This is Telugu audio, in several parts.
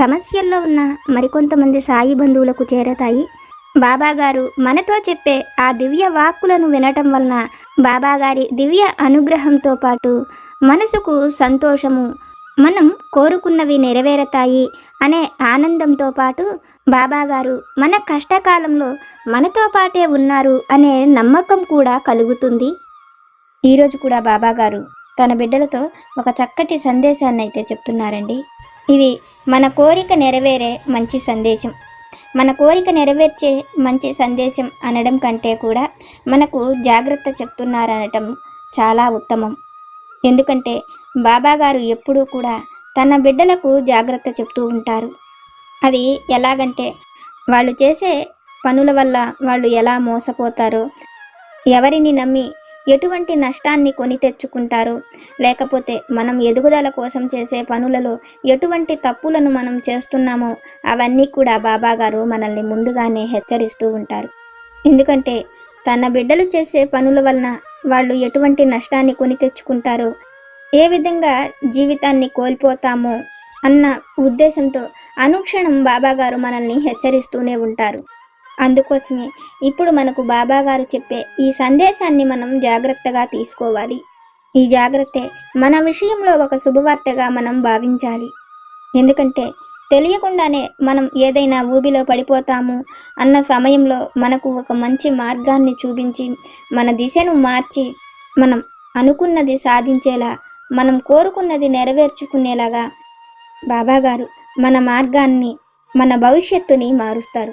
సమస్యల్లో ఉన్న మరికొంతమంది సాయి బంధువులకు చేరతాయి. బాబాగారు మనతో చెప్పే ఆ దివ్య వాక్కులను వినటం వలన బాబాగారి దివ్య అనుగ్రహంతో పాటు మనసుకు సంతోషము మనం కోరుకున్నవి నెరవేరతాయి అనే ఆనందంతో పాటు బాబాగారు మన కష్టకాలంలో మనతో పాటే ఉన్నారు అనే నమ్మకం కూడా కలుగుతుంది. ఈరోజు కూడా బాబాగారు తన బిడ్డలతో ఒక చక్కటి సందేశాన్ని అయితే చెప్తున్నారండి. ఇది మన కోరిక నెరవేరే మంచి సందేశం. మన కోరిక నెరవేర్చే మంచి సందేశం అనడం కంటే కూడా మనకు జాగ్రత్త చెప్తున్నారనటం చాలా ఉత్తమం. ఎందుకంటే బాబా గారు ఎప్పుడూ కూడా తన బిడ్డలకు జాగ్రత్త చెప్తూ ఉంటారు. అది ఎలాగంటే వాళ్ళు చేసే పనుల వల్ల వాళ్ళు ఎలా మోసపోతారో ఎవరిని నమ్మి ఎటువంటి నష్టాన్ని కొని తెచ్చుకుంటారు? లేకపోతే మనం ఎదుగుదల కోసం చేసే పనులలో ఎటువంటి తప్పులను మనం చేస్తున్నామో అవన్నీ కూడా బాబాగారు మనల్ని ముందుగానే హెచ్చరిస్తూ ఉంటారు. ఎందుకంటే తన బిడ్డలు చేసే పనుల వలన వాళ్ళు ఎటువంటి నష్టాన్ని కొని తెచ్చుకుంటారో ఏ విధంగా జీవితాన్ని కోల్పోతామో అన్న ఉద్దేశంతో అనుక్షణం బాబాగారు మనల్ని హెచ్చరిస్తూనే ఉంటారు. అందుకోసమే ఇప్పుడు మనకు బాబా గారు చెప్పే ఈ సందేశాన్ని మనం జాగ్రత్తగా తీసుకోవాలి. ఈ జాగ్రత్తే మన విషయంలో ఒక శుభవార్తగా మనం భావించాలి. ఎందుకంటే తెలియకుండానే మనం ఏదైనా ఊబిలో పడిపోతాము అన్న సమయంలో మనకు ఒక మంచి మార్గాన్ని చూపించి మన దిశను మార్చి మనం అనుకున్నది సాధించేలా మనం కోరుకున్నది నెరవేర్చుకునేలాగా బాబాగారు మన మార్గాన్ని మన భవిష్యత్తుని మారుస్తారు.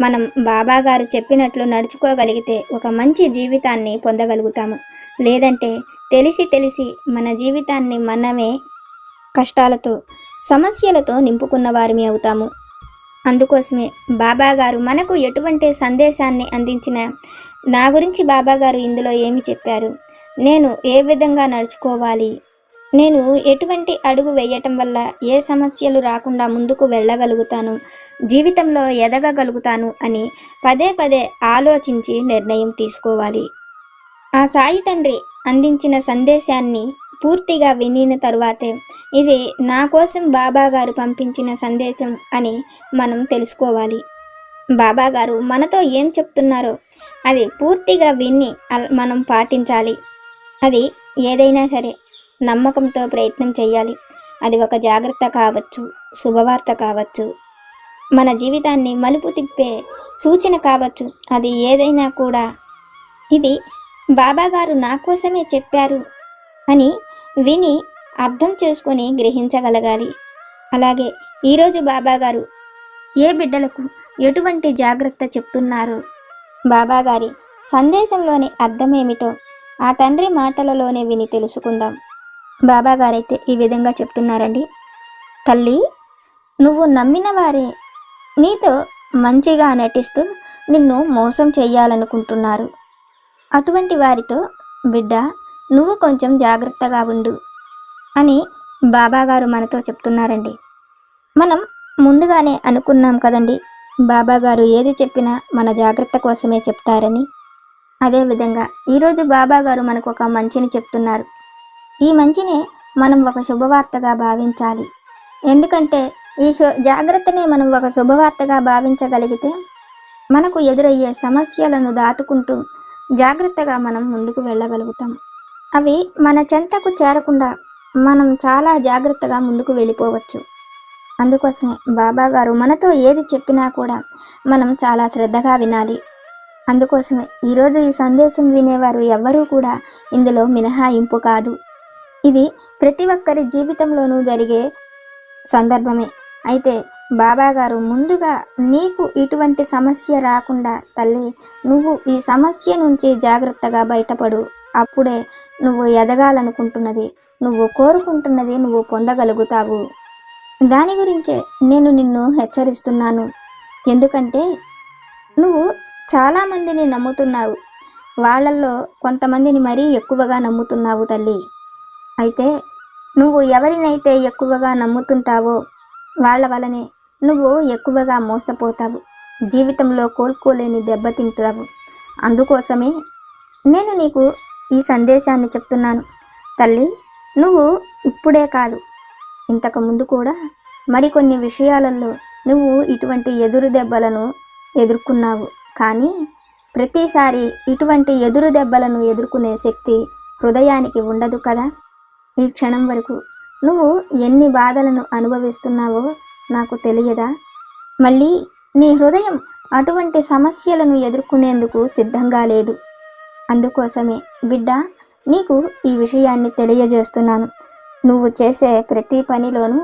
మనం బాబా గారు చెప్పినట్లు నడుచుకోగలిగితే ఒక మంచి జీవితాన్ని పొందగలుగుతాము. లేదంటే తెలిసి తెలిసి మన జీవితాన్ని మనమే కష్టాలతో సమస్యలతో నింపుకున్న వారిమి అవుతాము. అందుకోసమే బాబా గారు మనకు ఎటువంటి సందేశాన్ని అందించిన నా గురించి బాబాగారు ఇందులో ఏమి చెప్పారు? నేను ఏ విధంగా నడుచుకోవాలి? నేను ఎటువంటి అడుగు వేయటం వల్ల ఏ సమస్యలు రాకుండా ముందుకు వెళ్ళగలుగుతాను? జీవితంలో ఎదగగలుగుతాను అని పదే పదే ఆలోచించి నిర్ణయం తీసుకోవాలి. ఆ సాయి తండ్రి అందించిన సందేశాన్ని పూర్తిగా వినిన తరువాతే ఇది నా కోసం బాబా గారు పంపించిన సందేశం అని మనం తెలుసుకోవాలి. బాబా గారు మనతో ఏం చెప్తున్నారో అది పూర్తిగా విని మనం పాటించాలి. అది ఏదైనా సరే నమ్మకంతో ప్రయత్నం చేయాలి అది ఒక జాగ్రత్త కావచ్చు శుభవార్త కావచ్చు. మన జీవితాన్ని మలుపు తిప్పే సూచన కావచ్చు. అది ఏదైనా కూడా. ఇది బాబాగారు నా కోసమే చెప్పారు అని విని అర్థం చేసుకొని గ్రహించగలగాలి. అలాగే ఈరోజు బాబాగారు ఏ బిడ్డలకు ఎటువంటి జాగ్రత్త చెప్తున్నారు? బాబాగారి సందేశంలోని అర్థమేమిటో ఆ తండ్రి మాటలలోనే విని తెలుసుకుందాం. బాబా గారైతే ఈ విధంగా చెప్తున్నారండి. తల్లి నువ్వు నమ్మిన వారే నీతో మంచిగా నటిస్తూ నిన్ను మోసం చేయాలనుకుంటున్నారు అటువంటి వారితో బిడ్డ నువ్వు కొంచెం జాగ్రత్తగా ఉండు అని బాబాగారు మనతో చెప్తున్నారండి. మనం ముందుగానే అనుకున్నాం కదండి బాబాగారు ఏది చెప్పినా మన జాగ్రత్త కోసమే చెప్తారని. అదేవిధంగా ఈరోజు బాబాగారు మనకు ఒక మంచిని చెప్తున్నారు. ఈ మంచినే మనం ఒక శుభవార్తగా భావించాలి. ఎందుకంటే ఈ శు జాగ్రత్తనే మనం ఒక శుభవార్తగా భావించగలిగితే మనకు ఎదురయ్యే సమస్యలను దాటుకుంటూ జాగ్రత్తగా మనం ముందుకు వెళ్ళగలుగుతాం. అవి మన చెంతకు చేరకుండా మనం చాలా జాగ్రత్తగా ముందుకు వెళ్ళిపోవచ్చు. అందుకోసమే బాబా గారు మనతో ఏది చెప్పినా కూడా మనం చాలా శ్రద్ధగా వినాలి. అందుకోసమే ఈరోజు ఈ సందేశం వినేవారు ఎవ్వరూ కూడా ఇందులో మినహాయింపు కాదు. ఇది ప్రతి ఒక్కరి జీవితంలోనూ జరిగే సందర్భమే. అయితే బాబా గారు ముందుగా నీకు ఇటువంటి సమస్య రాకుండా తల్లి నువ్వు ఈ సమస్య నుంచి జాగ్రత్తగా బయటపడు. అప్పుడే నువ్వు ఎదగాలనుకుంటున్నది నువ్వు కోరుకుంటున్నది నువ్వు పొందగలుగుతావు. దాని గురించే నేను నిన్ను హెచ్చరిస్తున్నాను. ఎందుకంటే నువ్వు చాలామందిని నమ్ముతున్నావు. వాళ్ళల్లో కొంతమందిని మరీ ఎక్కువగా నమ్ముతున్నావు తల్లి. అయితే నువ్వు ఎవరినైతే ఎక్కువగా నమ్ముతుంటావో వాళ్ళ వలనే నువ్వు ఎక్కువగా మోసపోతావు. జీవితంలో కోలుకోలేని దెబ్బతింటావు అందుకోసమే నేను నీకు ఈ సందేశాన్ని చెప్తున్నాను. తల్లి నువ్వు ఇప్పుడే కాదు. ఇంతకుముందు కూడా మరికొన్ని విషయాలలో నువ్వు ఇటువంటి ఎదురు దెబ్బలను ఎదుర్కొన్నావు. కానీ ప్రతిసారి ఇటువంటి ఎదురు దెబ్బలను ఎదుర్కొనే శక్తి హృదయానికి ఉండదు కదా? ఈ క్షణం వరకు నువ్వు ఎన్ని బాధలను అనుభవిస్తున్నావో నాకు తెలియదా? మళ్ళీ నీ హృదయం అటువంటి సమస్యలను ఎదుర్కొనేందుకు సిద్ధంగా లేదు. అందుకోసమే బిడ్డ నీకు ఈ విషయాన్ని తెలియజేస్తున్నాను. నువ్వు చేసే ప్రతి పనిలోనూ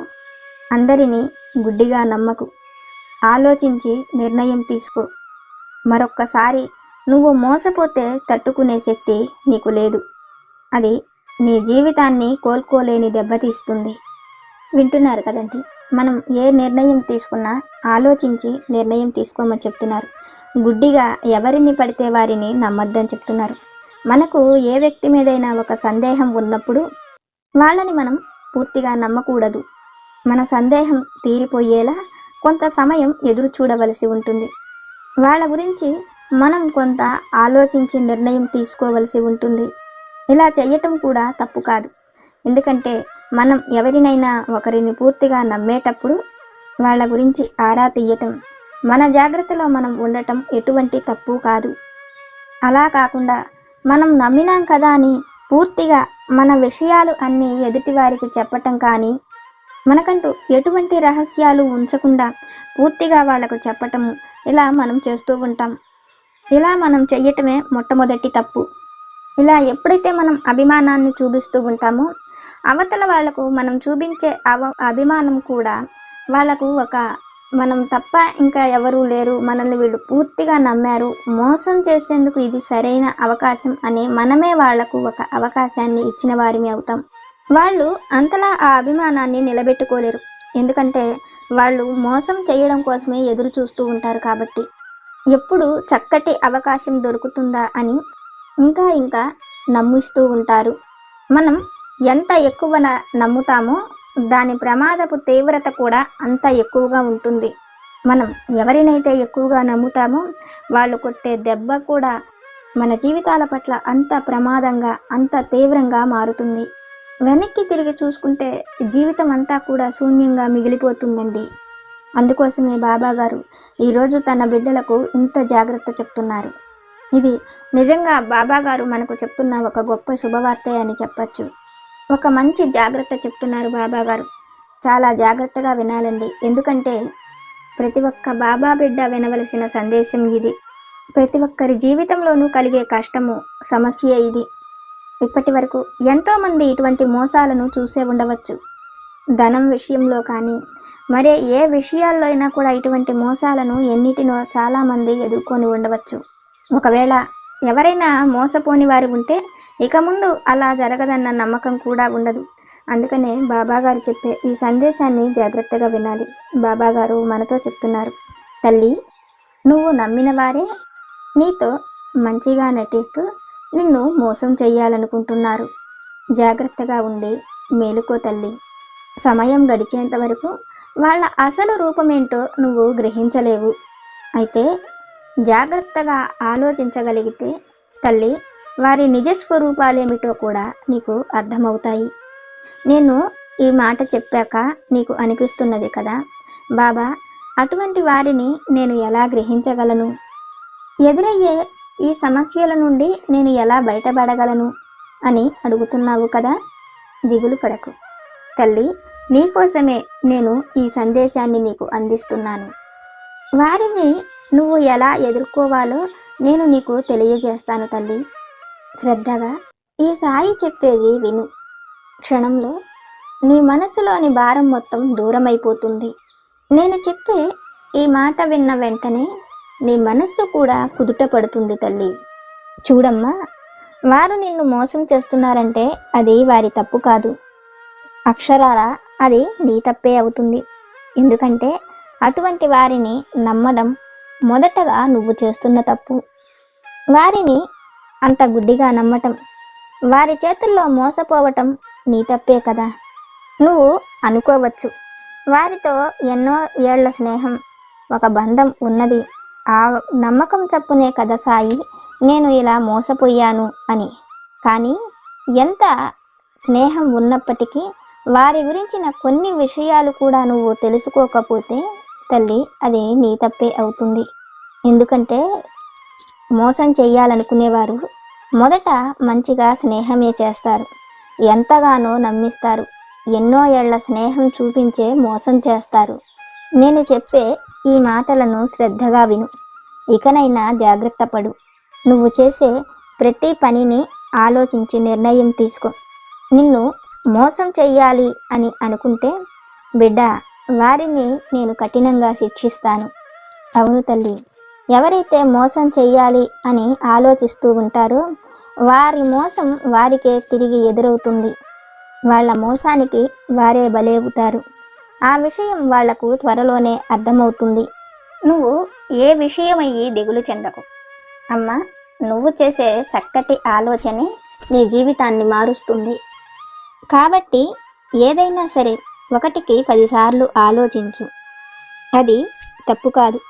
అందరినీ గుడ్డిగా నమ్మకు. ఆలోచించి నిర్ణయం తీసుకో. మరొక్కసారి నువ్వు మోసపోతే తట్టుకునే శక్తి నీకు లేదు. అది నీ జీవితాన్ని కోలుకోలేని దెబ్బతీస్తుంది. వింటున్నారు కదండి. మనం ఏ నిర్ణయం తీసుకున్నా ఆలోచించి నిర్ణయం తీసుకోమని చెప్తున్నారు. గుడ్డిగా ఎవరిని పడితే వారిని నమ్మొద్దని చెప్తున్నారు. మనకు ఏ వ్యక్తి మీదైనా ఒక సందేహం ఉన్నప్పుడు వాళ్ళని మనం పూర్తిగా నమ్మకూడదు. మన సందేహం తీరిపోయేలా కొంత సమయం ఎదురు చూడవలసి ఉంటుంది. వాళ్ళ గురించి మనం కొంత ఆలోచించి నిర్ణయం తీసుకోవలసి ఉంటుంది. ఇలా చేయటం కూడా తప్పు కాదు. ఎందుకంటే మనం ఎవరినైనా ఒకరిని పూర్తిగా నమ్మేటప్పుడు వాళ్ళ గురించి ఆరా తీయటం మన జాగ్రత్తలో మనం ఉండటం ఎటువంటి తప్పు కాదు. అలా కాకుండా మనం నమ్మినాం కదా అని పూర్తిగా మన విషయాలు అన్నీ ఎదుటివారికి చెప్పటం కానీ మనకంటూ ఎటువంటి రహస్యాలు ఉంచకుండా పూర్తిగా వాళ్ళకు చెప్పటము ఇలా మనం చేస్తూ ఉంటాం. ఇలా మనం చెయ్యటమే మొట్టమొదటి తప్పు. ఇలా ఎప్పుడైతే మనం అభిమానాన్ని చూపిస్తూ ఉంటామో అవతల వాళ్ళకు మనం చూపించే అవ అభిమానం కూడా వాళ్ళకు ఒక మనం తప్ప ఇంకా ఎవరూ లేరు. మనల్ని వీళ్ళు పూర్తిగా నమ్మారు. మోసం చేసేందుకు ఇది సరైన అవకాశం అని మనమే వాళ్ళకు ఒక అవకాశాన్ని ఇచ్చిన వారిని అవుతాం. వాళ్ళు అంతలా ఆ అభిమానాన్ని నిలబెట్టుకోలేరు. ఎందుకంటే వాళ్ళు మోసం చేయడం కోసమే ఎదురు చూస్తూ ఉంటారు కాబట్టి. ఎప్పుడు చక్కటి అవకాశం దొరుకుతుందా అని ఇంకా ఇంకా నమ్మిస్తూ ఉంటారు. మనం ఎంత ఎక్కువ నమ్ముతామో దాని ప్రమాదపు తీవ్రత కూడా అంత ఎక్కువగా ఉంటుంది. మనం ఎవరినైతే ఎక్కువగా నమ్ముతామో వాళ్ళు కొట్టే దెబ్బ కూడా మన జీవితాల పట్ల అంత ప్రమాదంగా అంత తీవ్రంగా మారుతుంది. వెనక్కి తిరిగి చూసుకుంటే జీవితం అంతా కూడా శూన్యంగా మిగిలిపోతుందండి. అందుకోసమే బాబాగారు ఈరోజు తన బిడ్డలకు ఇంత జాగ్రత్త చెప్తున్నారు. ఇది నిజంగా బాబా గారు మనకు చెప్తున్న ఒక గొప్ప శుభవార్తే అని చెప్పచ్చు. ఒక మంచి జాగ్రత్త చెప్తున్నారు బాబా గారు. చాలా జాగ్రత్తగా వినాలండి. ఎందుకంటే ప్రతి ఒక్క బాబా బిడ్డ వినవలసిన సందేశం ఇది. ప్రతి ఒక్కరి జీవితంలోనూ కలిగే కష్టము సమస్య ఇది. ఇప్పటి వరకు ఎంతోమంది ఇటువంటి మోసాలను చూసే ఉండవచ్చు. ధనం విషయంలో కానీ మరే ఏ విషయాల్లో అయినా కూడా ఇటువంటి మోసాలను ఎన్నిటినో చాలామంది ఎదుర్కొని ఉండవచ్చు. ఒకవేళ ఎవరైనా మోసపోని వారు ఉంటే ఇక ముందు అలా జరగదన్న నమ్మకం కూడా ఉండదు. అందుకనే బాబాగారు చెప్పే ఈ సందేశాన్ని జాగ్రత్తగా వినాలి. బాబాగారు మనతో చెప్తున్నారు. తల్లి నువ్వు నమ్మిన వారే నీతో మంచిగా నటిస్తూ నిన్ను మోసం చేయాలనుకుంటున్నారు జాగ్రత్తగా ఉండి మేలుకో తల్లి. సమయం గడిచేంత వరకు వాళ్ళ అసలు రూపమేంటో నువ్వు గ్రహించలేవు. అయితే జాగ్రత్తగా ఆలోచించగలిగితే తల్లి వారి నిజ స్వరూపాలేమిటో కూడా నీకు అర్థమవుతాయి. నేను ఈ మాట చెప్పాక నీకు అనిపిస్తున్నది కదా? బాబా అటువంటి వారిని నేను ఎలా గ్రహించగలను? ఎదురయ్యే ఈ సమస్యల నుండి నేను ఎలా బయటపడగలను అని అడుగుతున్నావు కదా? దిగులు పడకు. తల్లి నీకోసమే నేను ఈ సందేశాన్ని నీకు అందిస్తున్నాను. వారిని నువ్వు ఎలా ఎదుర్కోవాలో నేను నీకు తెలియజేస్తాను తల్లి. శ్రద్ధగా ఈ సాయి చెప్పేది విను. క్షణంలో నీ మనసులోని భారం మొత్తం దూరమైపోతుంది. నేను చెప్పే ఈ మాట విన్న వెంటనే నీ మనస్సు కూడా కుదుట పడుతుంది తల్లి. చూడమ్మా వారు నిన్ను మోసం చేస్తున్నారంటే అది వారి తప్పు కాదు. అక్షరాల అది నీ తప్పే అవుతుంది. ఎందుకంటే అటువంటి వారిని నమ్మడం మొదటగా నువ్వు చేస్తున్న తప్పు. వారిని అంత గుడ్డిగా నమ్మటం వారి చేతుల్లో మోసపోవటం నీ తప్పే కదా. నువ్వు అనుకోవచ్చు వారితో ఎన్నో ఏళ్ళ స్నేహం ఒక బంధం ఉన్నది. ఆ నమ్మకం చప్పునే కదా సాయి నేను ఇలా మోసపోయాను అని. కానీ ఎంత స్నేహం ఉన్నప్పటికీ వారి గురించిన కొన్ని విషయాలు కూడా నువ్వు తెలుసుకోకపోతే తల్లి అది నీ తప్పే అవుతుంది. ఎందుకంటే మోసం చెయ్యాలనుకునేవారు మొదట మంచిగా స్నేహమే చేస్తారు. ఎంతగానో నమ్మిస్తారు. ఎన్నో ఏళ్ళ స్నేహం చూపించే మోసం చేస్తారు. నేను చెప్పే ఈ మాటలను శ్రద్ధగా విను. ఇకనైనా జాగ్రత్త పడు. నువ్వు చేసే ప్రతి పనిని ఆలోచించి నిర్ణయం తీసుకో. నిన్ను మోసం చెయ్యాలి అని అనుకుంటే బిడ్డ వారిని నేను కఠినంగా శిక్షిస్తాను. అవును తల్లి. ఎవరైతే మోసం చెయ్యాలి అని ఆలోచిస్తూ ఉంటారో వారి మోసం వారికే తిరిగి ఎదురవుతుంది. వాళ్ళ మోసానికి వారే బలవుతారు ఆ విషయం వాళ్ళకు త్వరలోనే అర్థమవుతుంది. నువ్వు ఏ విషయమయ్యి దిగులు చెందకు? అమ్మ నువ్వు చేసే చక్కటి ఆలోచనే నీ జీవితాన్ని మారుస్తుంది. కాబట్టి ఏదైనా సరే ఒకటికి పదిసార్లు ఆలోచించు. అది తప్పు కాదు.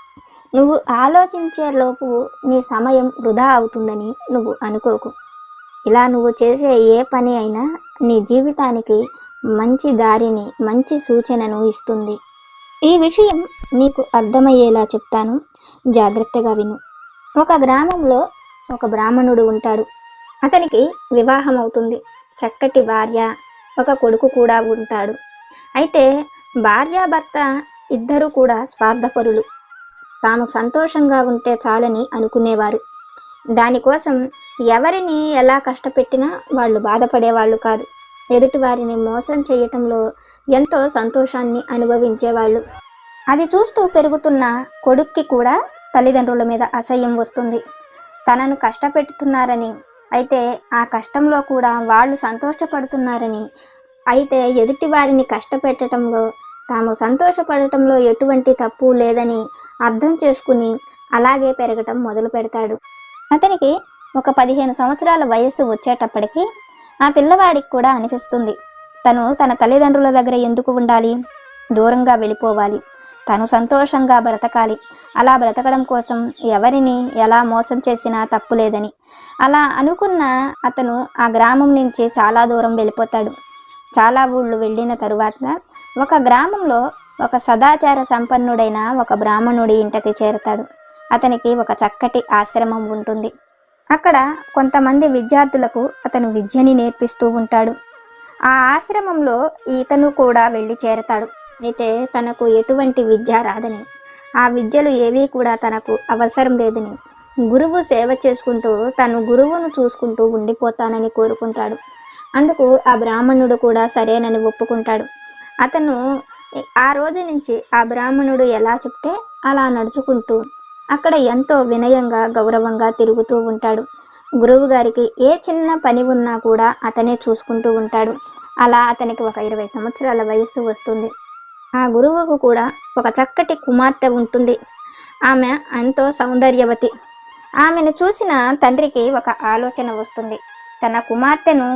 నువ్వు ఆలోచించేలోపు నీ సమయం వృధా అవుతుందని నువ్వు అనుకోకు. ఇలా నువ్వు చేసే ఏ పని అయినా నీ జీవితానికి మంచి దారిని మంచి సూచనను ఇస్తుంది. ఈ విషయం నీకు అర్థమయ్యేలా చెప్తాను. జాగ్రత్తగా విను. ఒక గ్రామంలో ఒక బ్రాహ్మణుడు ఉంటాడు. అతనికి వివాహం అవుతుంది చక్కటి భార్య ఒక కొడుకు కూడా ఉంటాడు. అయితే భార్యాభర్త ఇద్దరూ కూడా స్వార్థపరులు. తాము సంతోషంగా ఉంటే చాలని అనుకునేవారు. దానికోసం ఎవరిని ఎలా కష్టపెట్టినా వాళ్ళు బాధపడేవాళ్ళు కాదు. ఎదుటి వారిని మోసం చేయటంలో ఎంతో సంతోషాన్ని అనుభవించేవాళ్ళు. అది చూస్తూ పెరుగుతున్న కొడుక్కి కూడా తల్లిదండ్రుల మీద అసహ్యం వస్తుంది. తనను కష్టపెడుతున్నారని అయితే ఆ కష్టంలో కూడా వాళ్ళు సంతోషపడుతున్నారని అయితే ఎదుటి వారిని కష్టపెట్టడంలో తాము సంతోషపడటంలో ఎటువంటి తప్పు లేదని అర్థం చేసుకుని అలాగే పెరగటం మొదలు పెడతాడు. అతనికి ఒక పదిహేను సంవత్సరాల వయస్సు వచ్చేటప్పటికి ఆ పిల్లవాడికి కూడా అనిపిస్తుంది. తను తన తల్లిదండ్రుల దగ్గర ఎందుకు ఉండాలి? దూరంగా వెళ్ళిపోవాలి. తను సంతోషంగా బ్రతకాలి. అలా బ్రతకడం కోసం ఎవరిని ఎలా మోసం చేసినా తప్పు లేదని. అలా అనుకున్న అతను ఆ గ్రామం నుంచి చాలా దూరం వెళ్ళిపోతాడు. చాలా ఊళ్ళు వెళ్ళిన తరువాత ఒక గ్రామంలో ఒక సదాచార సంపన్నుడైన ఒక బ్రాహ్మణుడి ఇంటికి చేరతాడు. అతనికి ఒక చక్కటి ఆశ్రమం ఉంటుంది. అక్కడ కొంతమంది విద్యార్థులకు అతను విద్యని నేర్పిస్తూ ఉంటాడు. ఆ ఆశ్రమంలో ఇతను కూడా వెళ్ళి చేరతాడు. అయితే తనకు ఎటువంటి విద్య రాదని ఆ విద్యలు ఏవీ కూడా తనకు అవసరం లేదని గురువు సేవ చేసుకుంటూ తను గురువును చూసుకుంటూ ఉండిపోతానని కోరుకుంటాడు. అందుకు ఆ బ్రాహ్మణుడు కూడా సరేనని ఒప్పుకుంటాడు. అతను ఆ రోజు నుంచి ఆ బ్రాహ్మణుడు ఎలా చెప్తే అలా నడుచుకుంటూ అక్కడ ఎంతో వినయంగా గౌరవంగా తిరుగుతూ ఉంటాడు. గురువు గారికి ఏ చిన్న పని ఉన్నా కూడా అతనే చూసుకుంటూ ఉంటాడు. అలా అతనికి ఒక ఇరవై సంవత్సరాల వయస్సు వస్తుంది. ఆ గురువుకు కూడా ఒక చక్కటి కుమార్తె ఉంటుంది. ఆమె ఎంతో సౌందర్యవతి. ఆమెను చూసిన తండ్రికి ఒక ఆలోచన వస్తుంది. తన కుమార్తెను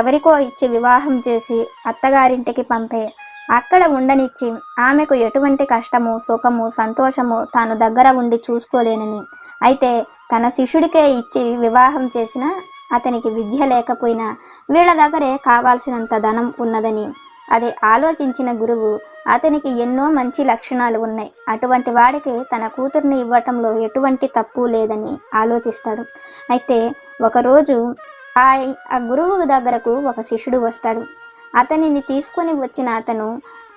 ఎవరికో ఇచ్చి వివాహం చేసి అత్తగారింటికి పంపే. అక్కడ ఉండనిచ్చి ఆమెకు ఎటువంటి కష్టము సుఖము సంతోషము తాను దగ్గర ఉండి చూసుకోలేనని. అయితే తన శిష్యుడికే ఇచ్చి వివాహం చేసినా అతనికి విద్య లేకపోయినా వీళ్ళ దగ్గరే కావాల్సినంత ధనం ఉన్నదని. అది ఆలోచించిన గురువు అతనికి ఎన్నో మంచి లక్షణాలు ఉన్నాయి. అటువంటి వాడికి తన కూతుర్ని ఇవ్వటంలో ఎటువంటి తప్పు లేదని ఆలోచిస్తాడు. అయితే ఒకరోజు ఆ ఆ గురువు దగ్గరకు ఒక శిష్యుడు వస్తాడు. అతనిని తీసుకొని వచ్చిన అతను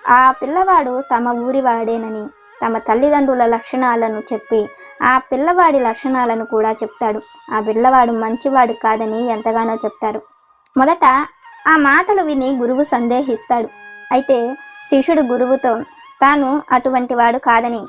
ఆ పిల్లవాడు తమ ఊరి వాడేనని తమ తల్లిదండ్రుల లక్షణాలను చెప్పి ఆ పిల్లవాడి లక్షణాలను కూడా చెప్తాడు. ఆ పిల్లవాడు మంచివాడు కాదని ఎంతగానో చెప్తాడు. మొదట ఆ మాటలు విని గురువు సందేహిస్తాడు. అయితే శిష్యుడు గురువుతో తాను అటువంటి వాడు కాదని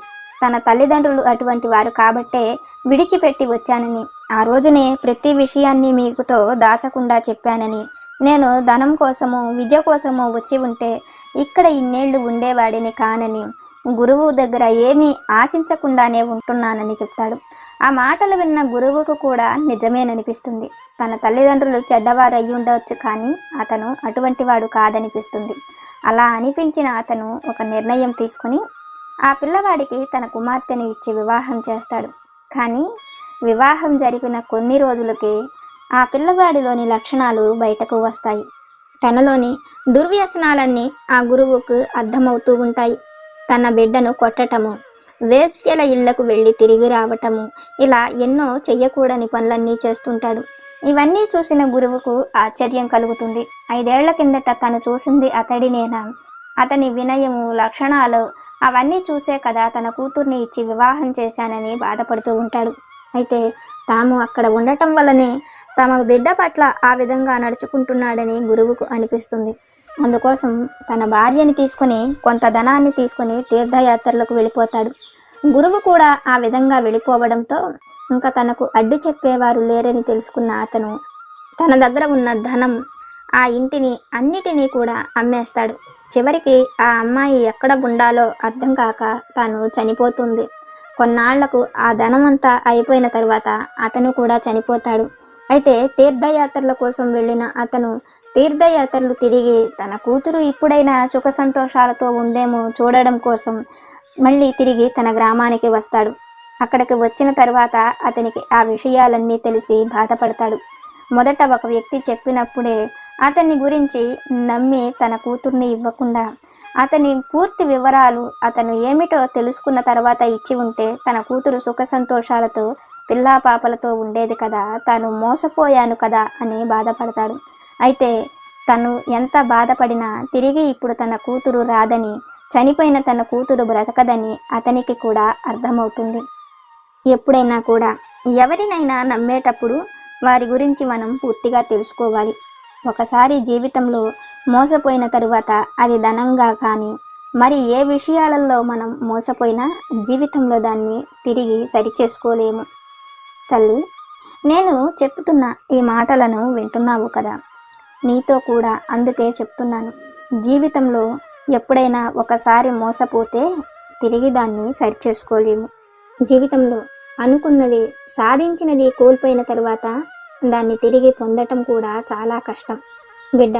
తన తల్లిదండ్రులు అటువంటి వారు కాబట్టే విడిచిపెట్టి వచ్చానని. ఆ రోజునే ప్రతి విషయాన్ని మీకుతో దాచకుండా చెప్పానని. నేను ధనం కోసము విద్య కోసము వచ్చి ఉంటే ఇక్కడ ఇన్నేళ్ళు ఉండేవాడిని కానని. గురువు దగ్గర ఏమీ ఆశించకుండానే ఉంటున్నానని చెప్తాడు. ఆ మాటలు విన్న గురువుకు కూడా నిజమేననిపిస్తుంది. తన తల్లిదండ్రులు చెడ్డవారు అయి ఉండవచ్చు కానీ అతను అటువంటి వాడు కాదనిపిస్తుంది. అలా అనిపించిన అతను ఒక నిర్ణయం తీసుకుని ఆ పిల్లవాడికి తన కుమార్తెని ఇచ్చి వివాహం చేస్తాడు. కానీ వివాహం జరిపిన కొన్ని రోజులకే ఆ పిల్లవాడిలోని లక్షణాలు బయటకు వస్తాయి. తనలోని దుర్వ్యసనాలన్నీ ఆ గురువుకు అర్థమవుతూ ఉంటాయి. తన బిడ్డను కొట్టటము వేశ్యల ఇళ్ళకు వెళ్ళి తిరిగి రావటము ఇలా ఎన్నో చెయ్యకూడని పనులన్నీ చేస్తుంటాడు. ఇవన్నీ చూసిన గురువుకు ఆశ్చర్యం కలుగుతుంది. ఐదేళ్ళ కిందట తను చూసింది అతడినేనా? అతని వినయము లక్షణాలు అవన్నీ చూసే కదా తన కూతుర్ని ఇచ్చి వివాహం చేశానని బాధపడుతూ ఉంటాడు. అయితే తాము అక్కడ ఉండటం వల్లనే తమ బిడ్డ పట్ల ఆ విధంగా నడుచుకుంటున్నాడని గురువుకు అనిపిస్తుంది. అందుకోసం తన భార్యని తీసుకుని కొంత ధనాన్ని తీసుకుని తీర్థయాత్రలకు వెళ్ళిపోతాడు. గురువు కూడా ఆ విధంగా వెళ్ళిపోవడంతో ఇంకా తనకు అడ్డు చెప్పేవారు లేరని తెలుసుకున్న అతను తన దగ్గర ఉన్న ధనం ఆ ఇంటిని అన్నిటినీ కూడా అమ్మేస్తాడు. చివరికి ఆ అమ్మాయి ఎక్కడ ఉండాలో అర్థం కాక తాను చనిపోతుంది. కొన్నాళ్ళకు ఆ ధనమంతా అయిపోయిన తర్వాత అతను కూడా చనిపోతాడు. అయితే తీర్థయాత్రల కోసం వెళ్ళిన అతను తీర్థయాత్రలు తిరిగి తన కూతురు ఇప్పుడైనా సుఖ సంతోషాలతో ఉందేమో చూడడం కోసం మళ్ళీ తిరిగి తన గ్రామానికి వస్తాడు. అక్కడికి వచ్చిన తర్వాత అతనికి ఆ విషయాలన్నీ తెలిసి బాధపడతాడు. మొదట ఒక వ్యక్తి చెప్పినప్పుడే అతన్ని గురించి నమ్మి తన కూతుర్ని ఇవ్వకుండా అతని పూర్తి వివరాలు అతను ఏమిటో తెలుసుకున్న తర్వాత ఇచ్చి ఉంటే తన కూతురు సుఖ సంతోషాలతో పిల్లా పాపలతో ఉండేది కదా తాను మోసపోయాను కదా అని బాధపడతాడు. అయితే తను ఎంత బాధపడినా తిరిగి ఇప్పుడు తన కూతురు రాదని చనిపోయిన తన కూతురు బ్రతకదని అతనికి కూడా అర్థమవుతుంది. ఎప్పుడైనా కూడా ఎవరినైనా నమ్మేటప్పుడు వారి గురించి మనం పూర్తిగా తెలుసుకోవాలి. ఒకసారి జీవితంలో మోసపోయిన తరువాత అది ధనంగా కానీ మరి ఏ విషయాలలో మనం మోసపోయినా జీవితంలో దాన్ని తిరిగి సరిచేసుకోలేము. తల్లి నేను చెప్తున్న ఈ మాటలను వింటున్నావు కదా? నీతో కూడా అందుకే చెప్తున్నాను. జీవితంలో ఎప్పుడైనా ఒకసారి మోసపోతే తిరిగి దాన్ని సరిచేసుకోలేము. జీవితంలో అనుకున్నది సాధించినది కోల్పోయిన తర్వాత దాన్ని తిరిగి పొందటం కూడా చాలా కష్టం. బిడ్డ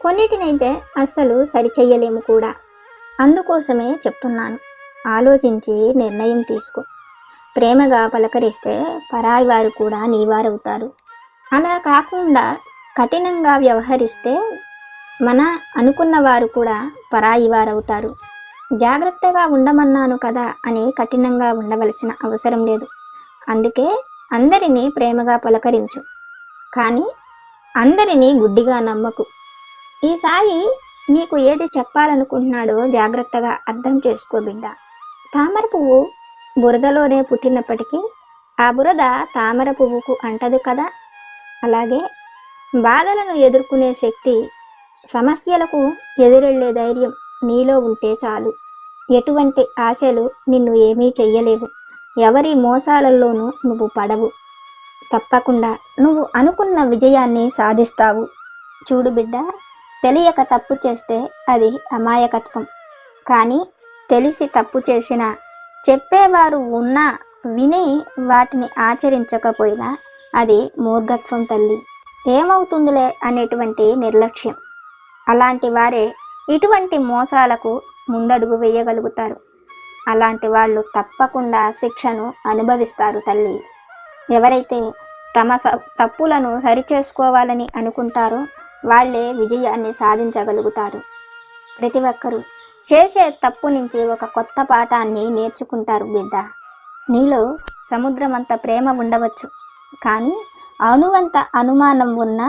కొన్నిటినైతే అస్సలు సరిచెయ్యలేము కూడా. అందుకోసమే చెప్తున్నాను. ఆలోచించి నిర్ణయం తీసుకో. ప్రేమగా పలకరిస్తే పరాయి వారు కూడా నీవారవుతారు. అలా కాకుండా కఠినంగా వ్యవహరిస్తే మన అనుకున్న వారు కూడా పరాయి వారవుతారు. జాగ్రత్తగా ఉండమన్నాను కదా అని కఠినంగా ఉండవలసిన అవసరం లేదు. అందుకే అందరినీ ప్రేమగా పలకరించు. కానీ అందరినీ గుడ్డిగా నమ్మకు. ఈ సాయి నీకు ఏది చెప్పాలనుకుంటున్నాడో జాగ్రత్తగా అర్థం చేసుకో బిడ్డ. తామర పువ్వు బురదలోనే పుట్టినప్పటికీ ఆ బురద తామర పువ్వుకు అంటదు కదా? అలాగే బాధలను ఎదుర్కొనే శక్తి సమస్యలకు ఎదురెళ్ళే ధైర్యం నీలో ఉంటే చాలు. ఎటువంటి ఆశలు నిన్ను ఏమీ చెయ్యలేవు. ఎవరి మోసాలలోనూ నువ్వు పడవు. తప్పకుండా నువ్వు అనుకున్న విజయాన్ని సాధిస్తావు. చూడు బిడ్డ తెలియక తప్పు చేస్తే అది అమాయకత్వం. కానీ తెలిసి తప్పు చేసిన చెప్పేవారు ఉన్నా విని వాటిని ఆచరించకపోయినా అది మూర్ఘత్వం తల్లి. ఏమవుతుందిలే అనేటువంటి నిర్లక్ష్యం. అలాంటి వారే ఇటువంటి మోసాలకు ముందడుగు వేయగలుగుతారు. అలాంటి వాళ్ళు తప్పకుండా శిక్షను అనుభవిస్తారు తల్లి. ఎవరైతే తమ తప్పులను సరిచేసుకోవాలని అనుకుంటారో వాళ్ళే విజయాన్ని సాధించగలుగుతారు. ప్రతి ఒక్కరూ చేసే తప్పు నుంచి ఒక కొత్త పాఠాన్ని నేర్చుకుంటారు బిడ్డ. నీలో సముద్రమంత ప్రేమ ఉండవచ్చు కానీ అణువంత అనుమానం ఉన్న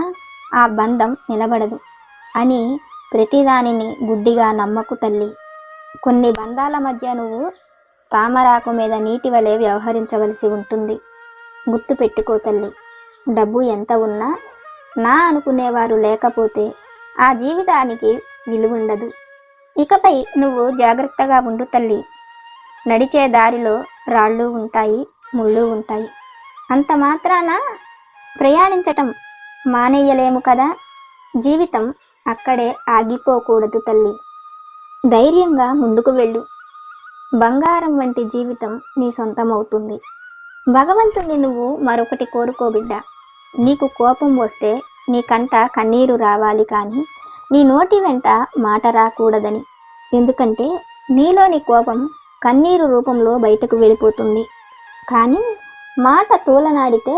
ఆ బంధం నిలబడదు అని ప్రతిదానిని గుడ్డిగా నమ్మకు తల్లి. కొన్ని బంధాల మధ్య నువ్వు తామరాకు మీద నీటి వలె వ్యవహరించవలసి ఉంటుంది. గుర్తు పెట్టుకో తల్లి. డబ్బు ఎంత ఉన్నా నా అనుకునేవారు లేకపోతే ఆ జీవితానికి విలువుండదు. ఇకపై నువ్వు జాగ్రత్తగా ఉండు తల్లి. నడిచే దారిలో రాళ్ళు ఉంటాయి ముళ్ళు ఉంటాయి. అంత మాత్రాన ప్రయాణించటం మానేయలేము కదా? జీవితం అక్కడే ఆగిపోకూడదు తల్లి. ధైర్యంగా ముందుకు వెళ్ళు. బంగారం వంటి జీవితం నీ సొంతమవుతుంది. భగవంతుని నువ్వు మరొకటి కోరుకోబిడ్డ నీకు కోపం వస్తే నీ కంట కన్నీరు రావాలి కానీ నీ నోటి వెంట మాట రాకూడదని. ఎందుకంటే నీలోని కోపం కన్నీరు రూపంలో బయటకు వెళ్ళిపోతుంది. కానీ మాట తోలనాడితే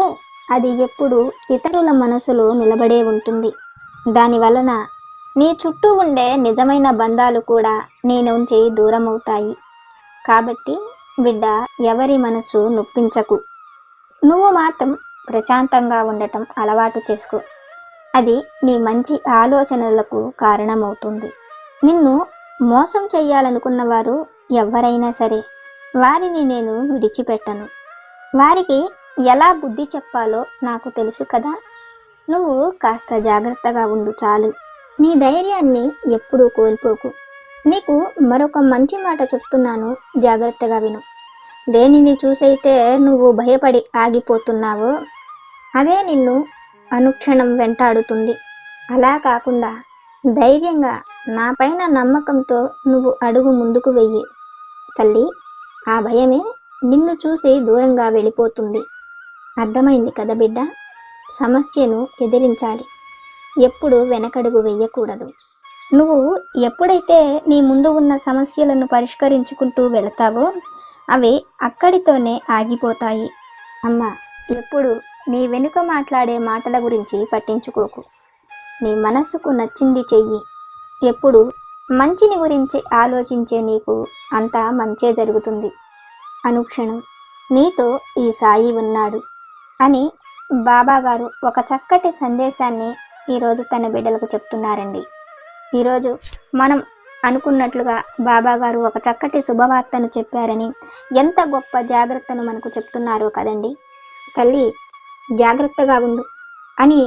అది ఎప్పుడు ఇతరుల మనసులో నిలబడే ఉంటుంది. దాని వలన నీ చుట్టూ ఉండే నిజమైన బంధాలు కూడా నీ నుంచి దూరం అవుతాయి కాబట్టి బిడ్డ ఎవరి మనసు నొప్పించకు. నువ్వు మాత్రం ప్రశాంతంగా ఉండటం అలవాటు చేసుకో. అది నీ మంచి ఆలోచనలకు కారణమవుతుంది. నిన్ను మోసం చేయాలనుకున్న వారు ఎవరైనా సరే వారిని నేను విడిచిపెట్టను. వారికి ఎలా బుద్ధి చెప్పాలో నాకు తెలుసు కదా. నువ్వు కాస్త జాగ్రత్తగా ఉండు చాలు. నీ ధైర్యాన్ని ఎప్పుడూ కోల్పోకు. నీకు మరొక మంచి మాట చెప్తున్నాను జాగ్రత్తగా విను. దేనిని చూసైతే నువ్వు భయపడి ఆగిపోతున్నావో అదే నిన్ను అనుక్షణం వెంటాడుతుంది. అలా కాకుండా ధైర్యంగా నా పైన నమ్మకంతో నువ్వు అడుగు ముందుకు వెయ్యి. తల్లి ఆ భయమే నిన్ను చూసి దూరంగా వెళ్ళిపోతుంది. అర్థమైంది కదా బిడ్డ? సమస్యను ఎదిరించాలి. ఎప్పుడు వెనకడుగు వెయ్యకూడదు నువ్వు ఎప్పుడైతే నీ ముందు ఉన్న సమస్యలను పరిష్కరించుకుంటూ వెళతావో అవి అక్కడితోనే ఆగిపోతాయి. అమ్మ ఎప్పుడు నీ వెనుక మాట్లాడే మాటల గురించి పట్టించుకోకు. నీ మనస్సుకు నచ్చింది చెయ్యి. ఎప్పుడు మంచిని గురించి ఆలోచించే నీకు అంతా మంచే జరుగుతుంది. అనుక్షణం నీతో ఈ సాయి ఉన్నాడు అని బాబాగారు ఒక చక్కటి సందేశాన్ని ఈరోజు తన బిడ్డలకు చెప్తున్నారండి. ఈరోజు మనం అనుకున్నట్లుగా బాబాగారు ఒక చక్కటి శుభవార్తను చెప్పారని ఎంత గొప్ప జాగ్రత్తను మనకు చెప్తున్నారో కదండి. తల్లి జాగ్రత్తగా ఉండు అని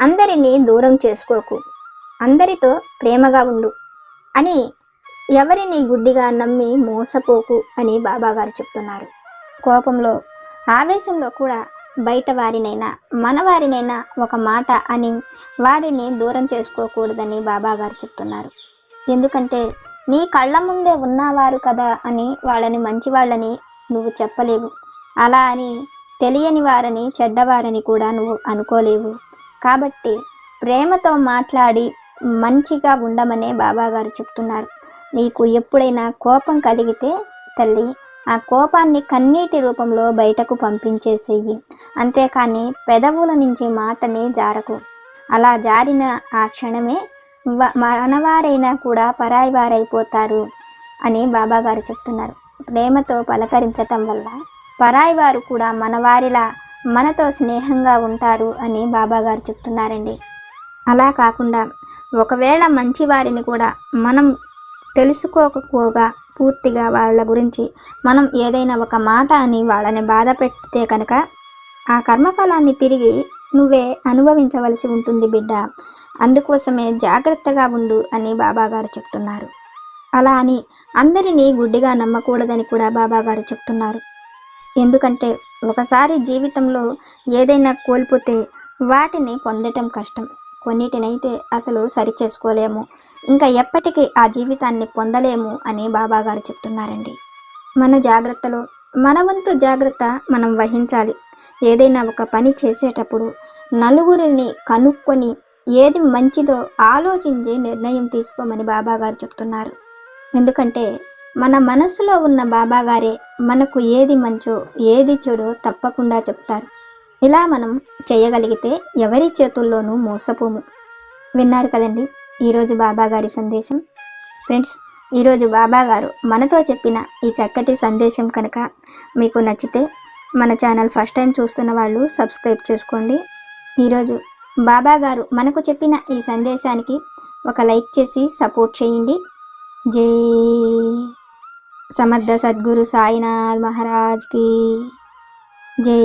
అందరినీ దూరం చేసుకోకు. అందరితో ప్రేమగా ఉండు అని ఎవరిని గుడ్డిగా నమ్మి మోసపోకు అని బాబాగారు చెప్తున్నారు. కోపంలో ఆవేశంలో కూడా బయట వారినైనా మన వారినైనా ఒక మాట అని వారిని దూరం చేసుకోకూడదని బాబాగారు చెప్తున్నారు. ఎందుకంటే నీ కళ్ళ ముందే ఉన్నవారు కదా అని వాళ్ళని మంచి వాళ్ళని నువ్వు చెప్పలేవు. అలా అని తెలియని వారని చెడ్డవారని కూడా నువ్వు అనుకోలేవు. కాబట్టి ప్రేమతో మాట్లాడి మంచిగా ఉండమనే బాబాగారు చెప్తున్నారు. నీకు ఎప్పుడైనా కోపం కలిగితే తల్లి ఆ కోపాన్ని కన్నీటి రూపంలో బయటకు పంపించేసేయి. అంతేకాని పెదవుల నుంచి మాటని జారకు. అలా జారిన ఆ క్షణమే మనవారైనా కూడా పరాయి వారైపోతారు అని బాబాగారు చెప్తున్నారు. ప్రేమతో పలకరించటం వల్ల పరాయి వారు కూడా మనవారిలా మనతో స్నేహంగా ఉంటారు అని బాబాగారు చెప్తున్నారండి. అలా కాకుండా ఒకవేళ మంచి వారిని కూడా మనం తెలుసుకోకపోగా పూర్తిగా వాళ్ళ గురించి. మనం ఏదైనా ఒక మాట అని వాళ్ళని బాధ పెడితే కనుక ఆ కర్మఫలాన్ని తిరిగి నువ్వే అనుభవించవలసి ఉంటుంది బిడ్డ. అందుకోసమే జాగ్రత్తగా ఉండు అని బాబాగారు చెప్తున్నారు. అలా అని అందరినీ గుడ్డిగా నమ్మకూడదని కూడా బాబాగారు చెప్తున్నారు. ఎందుకంటే ఒకసారి జీవితంలో ఏదైనా కోల్పోతే వాటిని పొందటం కష్టం. కొన్నిటినైతే అసలు సరిచేసుకోలేము. ఇంకా ఎప్పటికీ ఆ జీవితాన్ని పొందలేము అని బాబాగారు చెప్తున్నారండి. మన జాగ్రత్తలో మన వంతు జాగ్రత్త మనం వహించాలి. ఏదైనా ఒక పని చేసేటప్పుడు నలుగురిని కనుక్కొని ఏది మంచిదో ఆలోచించి నిర్ణయం తీసుకోమని బాబాగారు చెప్తున్నారు. ఎందుకంటే మన మనసులో ఉన్న బాబాగారే మనకు ఏది మంచో ఏది చెడో తప్పకుండా చెప్తారు. ఇలా మనం చేయగలిగితే ఎవరి చేతుల్లోనూ మోసపోము. విన్నారు కదండి? ఈరోజు బాబాగారి సందేశం. ఫ్రెండ్స్ ఈరోజు బాబాగారు మనతో చెప్పిన ఈ చక్కటి సందేశం కనుక మీకు నచ్చితే మన ఛానల్ ఫస్ట్ టైం చూస్తున్న వాళ్ళు సబ్స్క్రైబ్ చేసుకోండి. ఈరోజు బాబాగారు మనకు చెప్పిన ఈ సందేశానికి ఒక లైక్ చేసి సపోర్ట్ చేయండి. జై సమర్థ సద్గురు సాయినాథ్ మహారాజ్కి జై